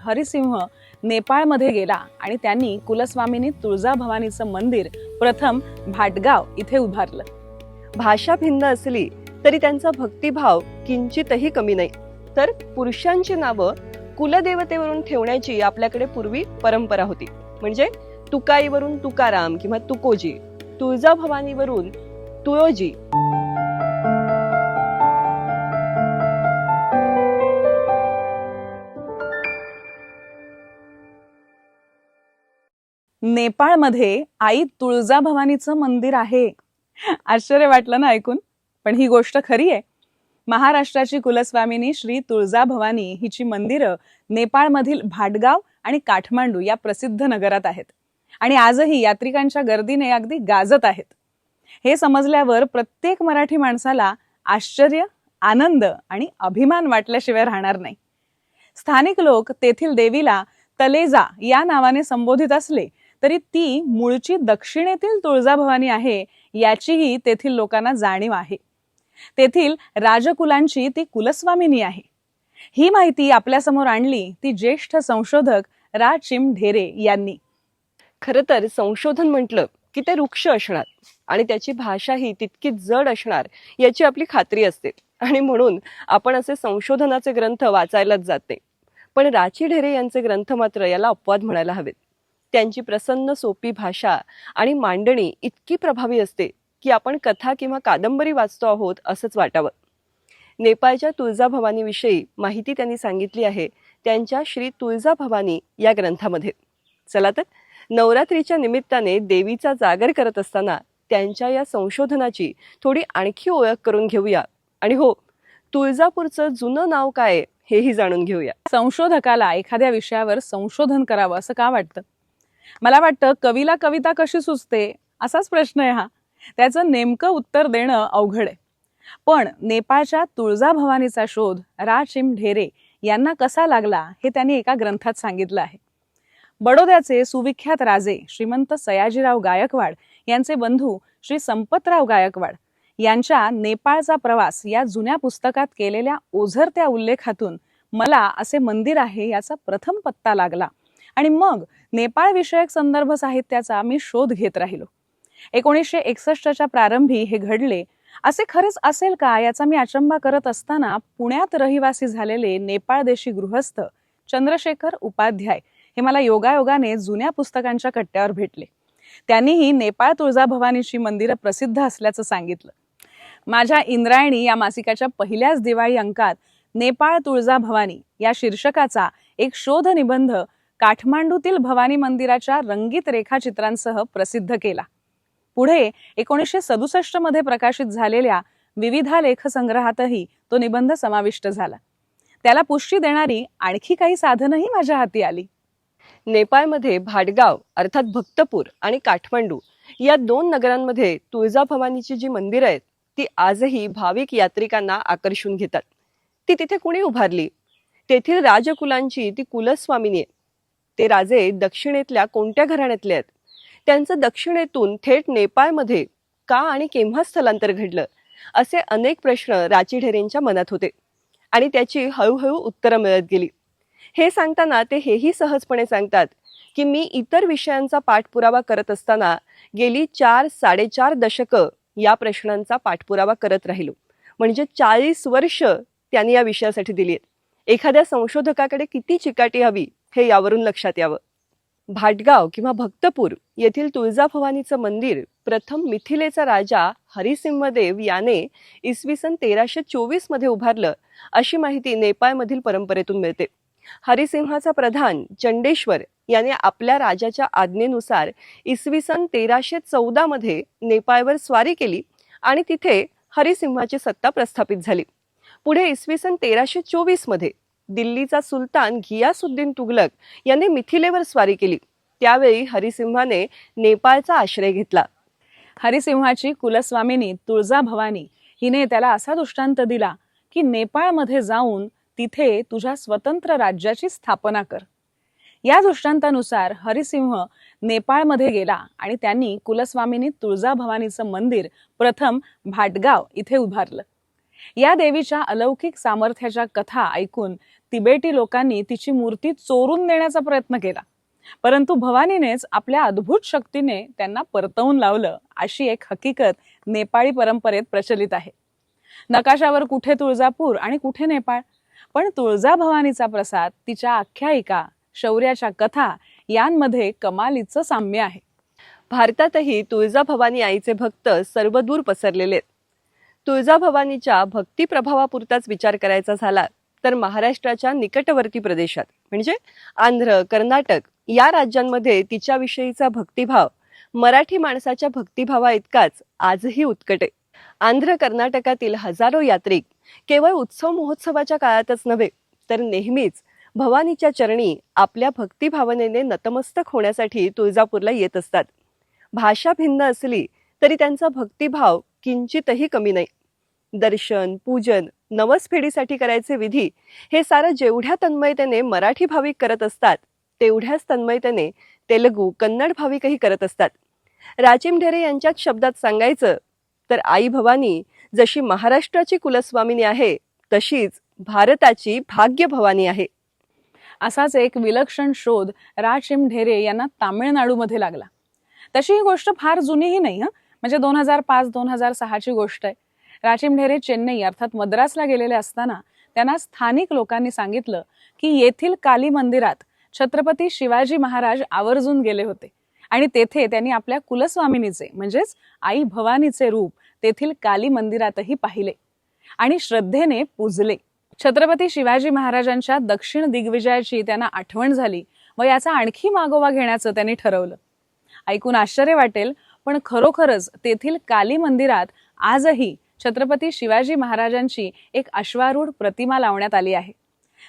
हरिसिंह नेपाळमध्ये गेला आणि त्यांनी कुलस्वामिनी तुळजाभवानीचं मंदिर प्रथम भाटगाव इथे उभारलं. भाषा भिन्न असली तरी त्यांचा भक्तिभाव किंचितही कमी नाही. तर पुरुषांची नावं कुलदेवतेवरून ठेवण्याची आपल्याकडे पूर्वी परंपरा होती. म्हणजे तुकाईवरून तुकाराम किंवा तुकोजी तुळजाभवानीवरून तुळोजी. नेपाळमध्ये आई तुळजाभवानीचं मंदिर आहे. आश्चर्य वाटलं ना ऐकून? पण ही गोष्ट खरी आहे. महाराष्ट्राची कुलस्वामिनी श्री तुळजाभवानी हिची मंदिरं नेपाळमधील भाटगाव आणि काठमांडू या प्रसिद्ध नगरात आहेत. आणि आजही यात्रिकांच्या गर्दीने अगदी गाजत आहेत. हे समजल्यावर प्रत्येक मराठी माणसाला आश्चर्य आनंद आणि अभिमान वाटल्याशिवाय राहणार नाही. स्थानिक लोक तेथील देवीला तलेजा या नावाने संबोधित असले तरी ती मूळची दक्षिणेतील तुळजाभवानी आहे याचीही तेथील लोकांना जाणीव आहे. तेथील राजकुलांची ती कुलस्वामिनी आहे. ही माहिती आपल्यासमोर आणली ती ज्येष्ठ संशोधक रा. चिम. ढेरे यांनी. खरं तर संशोधन म्हटलं की ते वृक्ष असणार आणि त्याची भाषाही तितकी जड असणार याची आपली खात्री असते. आणि म्हणून आपण असे संशोधनाचे ग्रंथ वाचायलाच जाते. पण राची ढेरे यांचे ग्रंथ मात्र याला अपवाद म्हणायला हवेत. त्यांची प्रसन्न सोपी भाषा आणि मांडणी इतकी प्रभावी असते की आपण कथा किंवा कादंबरी वाचतो आहोत असंच वाटावं. नेपाळच्या तुळजाभवानीविषयी माहिती त्यांनी सांगितली आहे. त्यांच्या श्री तुळजाभवानी या ग्रंथामध्ये. चला तर नवरात्रीच्या निमित्ताने देवीचा जागर करत असताना त्यांच्या या संशोधनाची थोडी आणखी ओळख करून घेऊया. आणि हो तुळजापूरचं जुनं नाव काय आहे, हेही जाणून घेऊया. संशोधकाला एखाद्या विषयावर संशोधन करावं असं का वाटतं? मला वाटतं कवीला कविता कशी सुचते असाच प्रश्न आहे हा. त्याचं नेमकं उत्तर देणं अवघड आहे. पण नेपाळच्या तुळजाभवानीचा शोध रा चिम ढेरे यांना कसा लागला हे त्यांनी एका ग्रंथात सांगितलं आहे. बडोद्याचे सुविख्यात राजे श्रीमंत सयाजीराव गायकवाड यांचे बंधू श्री संपतराव गायकवाड यांच्या नेपाळचा प्रवास या जुन्या पुस्तकात केलेल्या ओझरत्या उल्लेखातून मला असे मंदिर आहे याचा प्रथम पत्ता लागला. आणि मग नेपाळ विषयक संदर्भ साहित्याचा मी शोध घेत राहिलो. एकोणीसशे एकसष्टच्या प्रारंभी हे घडले. असे खरेच असेल का याचा मी अचंबा करत असताना पुण्यात रहिवासी झालेले नेपाळ देशी गृहस्थ चंद्रशेखर उपाध्याय हे मला योगायोगाने जुन्या पुस्तकांच्या कट्ट्यावर भेटले. त्यांनीही नेपाळ तुळजाभवानीची मंदिरं प्रसिद्ध असल्याचं सांगितलं. माझ्या इंद्रायणी या मासिकाच्या पहिल्याच दिवाळी अंकात नेपाळ तुळजाभवानी या शीर्षकाचा एक शोध निबंध काठमांडूतील भवानी मंदिराच्या रंगीत रेखाचित्रांसह प्रसिद्ध केला. पुढे एकोणीसशे सदुसष्टमध्ये प्रकाशित झालेल्या विविधा लेखसंग्रहातही तो निबंध समाविष्ट झाला. त्याला पुष्टी देणारी आणखी काही साधनही माझ्या हाती आली. नेपाळमध्ये भाडगाव अर्थात भक्तपूर आणि काठमांडू या दोन नगरांमध्ये तुळजाभवानीची जी मंदिरं आहेत ती आजही भाविक यात्रिकांना आकर्षून घेतात. ती तिथे कुणी उभारली? तेथील राजकुलांची ती कुलस्वामिनी आहे ते राजे दक्षिणेतल्या कोणत्या घराण्यातले आहेत? त्यांचं दक्षिणेतून थेट नेपाळमध्ये का आणि केव्हा स्थलांतर घडलं? असे अनेक प्रश्न राची ढेरेंच्या मनात होते. आणि त्याची हळूहळू उत्तरं मिळत गेली. हे सांगताना ते हेही सहजपणे सांगतात की मी इतर विषयांचा पाठपुरावा करत असताना गेली चार साडेचार दशकं या प्रश्नांचा पाठपुरावा करत राहिलो. म्हणजे चाळीस वर्ष त्यांनी या विषयासाठी दिली आहेत. एखाद्या संशोधकाकडे किती चिकाटी हवी हे यावरून लक्षात यावं. भाटगाव किंवा भक्तपूर येथील तुळजाभवानीचं मंदिर प्रथम मिथिलेचा राजा हरिसिंहदेव याने इसवी सन तेराशे चोवीसमध्ये उभारलं अशी माहिती नेपाळमधील परंपरेतून मिळते. हरिसिंहाचा प्रधान चंडेश्वर याने आपल्या राजाच्या आज्ञेनुसार इसवी सन तेराशे चौदा मध्ये नेपाळवर स्वारी केली आणि तिथे हरिसिंहाची सत्ता प्रस्थापित झाली. पुढे इसवी सन तेराशे चोवीसमध्ये दिल्लीचा सुलतान घियासुद्दीन तुगलक याने मिथिलेवर स्वारी केली. त्यावेळी हरिसिंहाने नेपाळचा आश्रय घेतला. हरिसिंहाची कुलस्वामिनी तुळजाभवानी हिने त्याला असा दृष्टांत दिला की नेपाळमध्ये जाऊन तिथे तुझ्या स्वतंत्र राज्याची स्थापना कर. या दृष्टांतानुसार हरिसिंह नेपाळमध्ये गेला आणि त्यांनी कुलस्वामिनी तुळजाभवानीचं मंदिर प्रथम भाटगाव इथे उभारलं. या देवीच्या अलौकिक सामर्थ्याच्या कथा ऐकून तिबेटी लोकांनी तिची मूर्ती चोरून नेण्याचा प्रयत्न केला. परंतु भवानीनेच आपल्या अद्भुत शक्तीने त्यांना परतवून लावलं अशी एक हकीकत नेपाळी परंपरेत प्रचलित आहे. नकाशावर कुठे तुळजापूर आणि कुठे नेपाळ? पण तुळजाभवानीचा प्रसाद तिच्या आख्यायिका शौर्याच्या कथा यांमध्ये कमालीचं साम्य आहे. भारतातही तुळजाभवानी आईचे भक्त सर्वदूर पसरलेले आहेत. तुळजाभवानीच्या भक्ती प्रभावापुरताच विचार करायचा झाला तर महाराष्ट्राच्या निकटवर्ती प्रदेशात. म्हणजे आंध्र कर्नाटक या राज्यांमध्ये तिच्याविषयीचा भक्तिभाव मराठी माणसाच्या भक्तिभावा इतकाच आजही उत्कट आहे. आंध्र कर्नाटकातील हजारो यात्रिक केवळ उत्सव महोत्सवाच्या काळातच नव्हे तर नेहमीच भवानीच्या चरणी आपल्या भक्तिभावनेने नतमस्तक होण्यासाठी तुळजापूरला येत असतात. भाषा भिन्न असली तरी त्यांचा भक्तिभाव किंचितही कमी नाही. दर्शन पूजन नवस फेडीसाठी करायचे विधी हे सारं जेवढ्या तन्मयतेने मराठी भाविक करत असतात तेवढ्याच तन्मयतेने तेलगू कन्नड भाविकही करत असतात. राजीम ढेरे यांच्याच शब्दात सांगायचं तर आई भवानी जशी महाराष्ट्राची कुलस्वामिनी आहे तशीच भारताची भाग्य भवानी आहे. असाच एक विलक्षण शोध राजीम ढेरे यांना तामिळनाडूमध्ये लागला. तशी ही गोष्ट फार जुनीही नाही हं. म्हणजे दोन हजार पाच दोन हजार सहाची गोष्ट आहे. राचिम ढेरे चेन्नई अर्थात मद्रासला गेलेले असताना त्यांना स्थानिक लोकांनी सांगितलं की येथील काली मंदिरात छत्रपती शिवाजी महाराज आवर्जून गेले होते. आणि तेथे त्यांनी आपल्या कुलस्वामिनीचे म्हणजेच आई भवानीचे रूप तेथील काली मंदिरातही पाहिले. आणि श्रद्धेने पूजले. छत्रपती शिवाजी महाराजांच्या दक्षिण दिग्विजयाची त्यांना आठवण झाली व याचा आणखी मागोवा घेण्याचं त्यांनी ठरवलं. ऐकून आश्चर्य वाटेल पण खरोखरच तेथील काली मंदिरात आजही छत्रपती शिवाजी महाराजांची एक अश्वारूढ प्रतिमा लावण्यात आली आहे.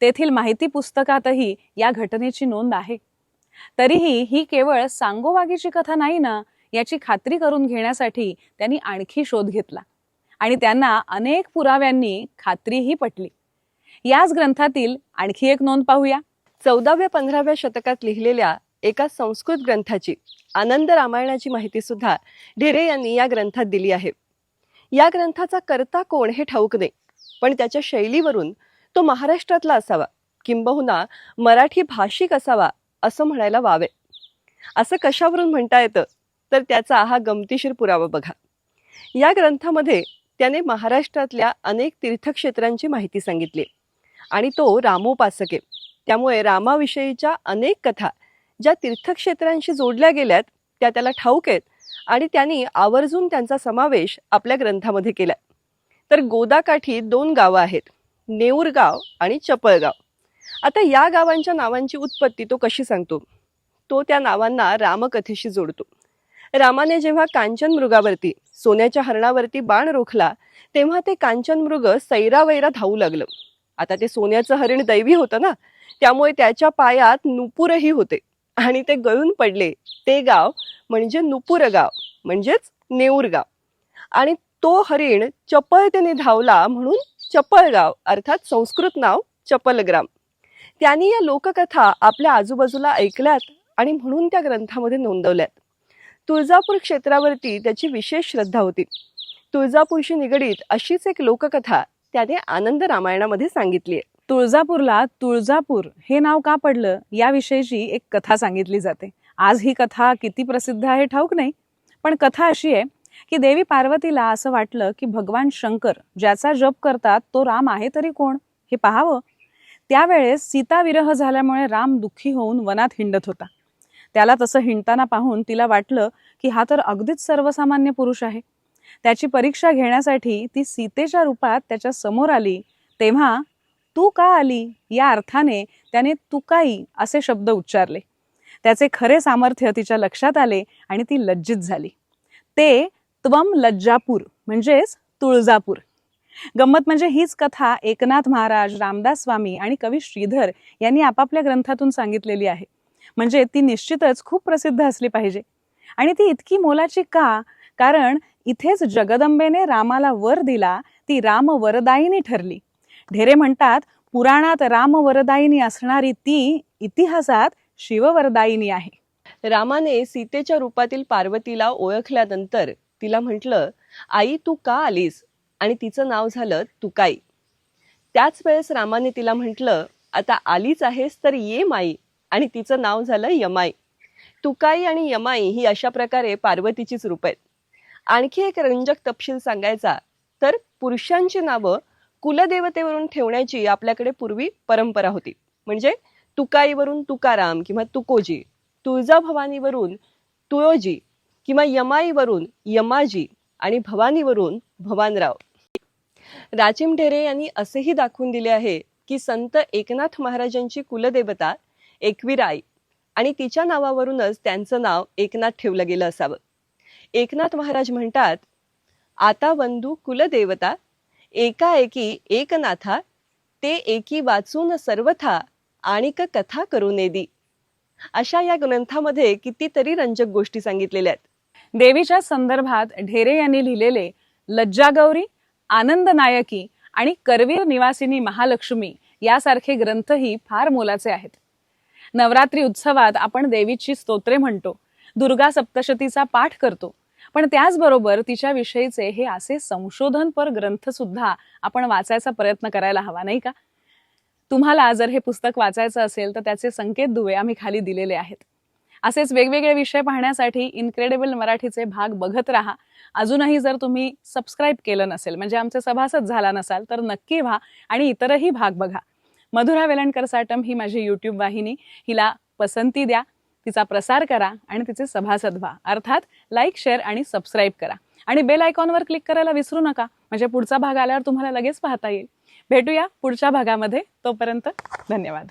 तेथील माहिती पुस्तकातही या घटनेची नोंद आहे. तरीही ही केवळ सांगोवागीची कथा नाही ना याची खात्री करून घेण्यासाठी त्यांनी आणखी शोध घेतला आणि त्यांना अनेक पुराव्यांनी खात्रीही पटली. याच ग्रंथातील आणखी एक नोंद पाहूया. चौदाव्या पंधराव्या शतकात लिहिलेल्या एका संस्कृत ग्रंथाची आनंद रामायणाची माहिती सुद्धा ढेरे यांनी या ग्रंथात दिली आहे. या ग्रंथाचा कर्ता कोण हे ठाऊक नाही पण त्याच्या शैलीवरून तो महाराष्ट्रातला असावा किंबहुना मराठी भाषिक असावा असं म्हणायला वावे. असं कशावरून म्हणता येतं? तर त्याचा हा गमतीशीर पुरावा बघा. या ग्रंथामध्ये त्याने महाराष्ट्रातल्या अनेक तीर्थक्षेत्रांची माहिती सांगितली आणि तो रामोपासके त्यामुळे रामाविषयीच्या अनेक कथा ज्या तीर्थक्षेत्रांशी जोडल्या गेल्यात त्या त्याला ठाऊक आहेत आणि त्यांनी आवर्जून त्यांचा समावेश आपल्या ग्रंथामध्ये केला तर गोदाकाठी दोन गावं आहेत नेऊरगाव आणि चपळगाव. आता या गावांच्या नावांची उत्पत्ती तो कशी सांगतो? तो त्या नावांना रामकथेशी जोडतो. रामाने जेव्हा कांचन मृगावरती सोन्याच्या हरणावरती बाण रोखला तेव्हा ते कांचन मृग सैरावैरा धावू लागलं. आता ते सोन्याचं हरिण दैवी होतं ना त्यामुळे त्याच्या पायात नुपूरही होते. आणि ते गळून पडले. ते गाव म्हणजे नुपूर गाव म्हणजेच नेऊर गाव आणि तो हरिण चपळतेने धावला म्हणून चपळगाव अर्थात संस्कृत नाव चपलग्राम. त्यांनी या लोककथा आपल्या आजूबाजूला ऐकल्यात आणि म्हणून त्या ग्रंथामध्ये नोंदवल्यात. तुळजापूर क्षेत्रावरती त्याची विशेष श्रद्धा होती. तुळजापूरशी निगडीत अशीच एक लोककथा त्याने आनंद रामायणामध्ये सांगितली आहे तुळजापूरला तुळजापूर हे नाव का पडलं याविषयीची एक कथा सांगितली जाते. आज ही कथा किती प्रसिद्ध आहे ठाऊक नाही पण कथा अशी आहे की देवी पार्वतीला असं वाटलं की भगवान शंकर ज्याचा जप करतात तो राम आहे तरी कोण? हे पाहावं. त्यावेळेस सीताविरह झाल्यामुळे राम दुःखी होऊन वनात हिंडत होता. त्याला तसं हिंडताना पाहून तिला वाटलं की हा तर अगदीच सर्वसामान्य पुरुष आहे. त्याची परीक्षा घेण्यासाठी ती सीतेच्या रूपात त्याच्यासमोर आली. तेव्हा तू का आली? या अर्थाने त्याने तुकाई असे शब्द उच्चारले. त्याचे खरे सामर्थ्य तिच्या लक्षात आले आणि ती लज्जित झाली. ते त्वम लज्जापूर म्हणजेच तुळजापूर. गंमत म्हणजे हीच कथा एकनाथ महाराज रामदास स्वामी आणि कवी श्रीधर यांनी आपापल्या ग्रंथातून सांगितलेली आहे. म्हणजे ती निश्चितच खूप प्रसिद्ध असली पाहिजे. आणि ती इतकी मोलाची का? कारण इथेच जगदंबेने रामाला वर दिला ती राम वरदायिनी ठरली. ढेरे म्हणतात पुराणात रामवरदायिनी असणारी ती इतिहासात शिववरदायिनी आहे. रामाने सीतेच्या रूपातील पार्वतीला ओळखल्यानंतर तिला म्हटलं आई तू का आलीस? आणि तिचं नाव झालं तुकाई. त्याच वेळेस रामाने तिला म्हटलं आता आलीच आहेस तर ये माई. आणि तिचं नाव झालं यमाई. तुकाई आणि यमाई ही अशा प्रकारे पार्वतीचीच रूप आहेत. आणखी एक रंजक तपशील सांगायचा तर पुरुषांची नावं कुलदेवतेवरून ठेवण्याची आपल्याकडे पूर्वी परंपरा होती. म्हणजे तुकाईवरून तुकाराम किंवा तुकोजी तुळजाभवानीवरून तुळोजी किंवा यमाईवरून यमाजी आणि भवानीवरून भवानराव. राजीम ढेरे यांनी असेही दाखवून दिले आहे की संत एकनाथ महाराजांची कुलदेवता एकविराई आणि तिच्या नावावरूनच त्यांचं नाव एकनाथ ठेवलं गेलं असावं. एकनाथ महाराज म्हणतात आता बंधू कुलदेवता एकाएकी एकनाथा ते एकी वाचून सर्वथा आणिक कथा करू नेदी. अशा या ग्रंथामध्ये कितीतरी रंजक गोष्टी सांगितलेल्या आहेत. देवीच्या संदर्भात ढेरे यांनी लिहिलेले लज्जागौरी आनंद नायकी आणि करवीर निवासिनी महालक्ष्मी यासारखे ग्रंथही फार मोलाचे आहेत. नवरात्री उत्सवात आपण देवीची स्तोत्रे म्हणतो दुर्गा सप्तशतीचा पाठ करतो पण त्याचबरोबर तिच्या विषयीचे हे असे संशोधनपर ग्रंथ सुद्धा आपण वाचायचा प्रयत्न करायला हवा नाही का? तुम्हाला जर हे पुस्तक वाचायचं असेल तर त्याचे संकेत दुवे आम्ही खाली दिलेले आहेत. असेच वेगवेगळे विषय पाहण्यासाठी इनक्रेडिबल मराठीचे भाग बघत राहा. अजूनही जर तुम्ही सबस्क्राईब केलं नसेल म्हणजे आमचे सभासद झाला नसाल तर नक्की व्हा आणि इतरही भाग बघा. मधुरा वेलणकर साटम ही माझी यूट्यूब वाहिनी. हिला पसंती द्या. तिचा प्रसार करा आणि तिचे सभासद व्हा. अर्थात लाईक शेअर आणि सबस्क्राईब करा. आणि बेल आयकॉनवर क्लिक करायला विसरू नका. म्हणजे पुढचा भाग आल्यावर तुम्हाला लगेच पाहता येईल. भेटूया पुढच्या भागामध्ये. तोपर्यंत धन्यवाद.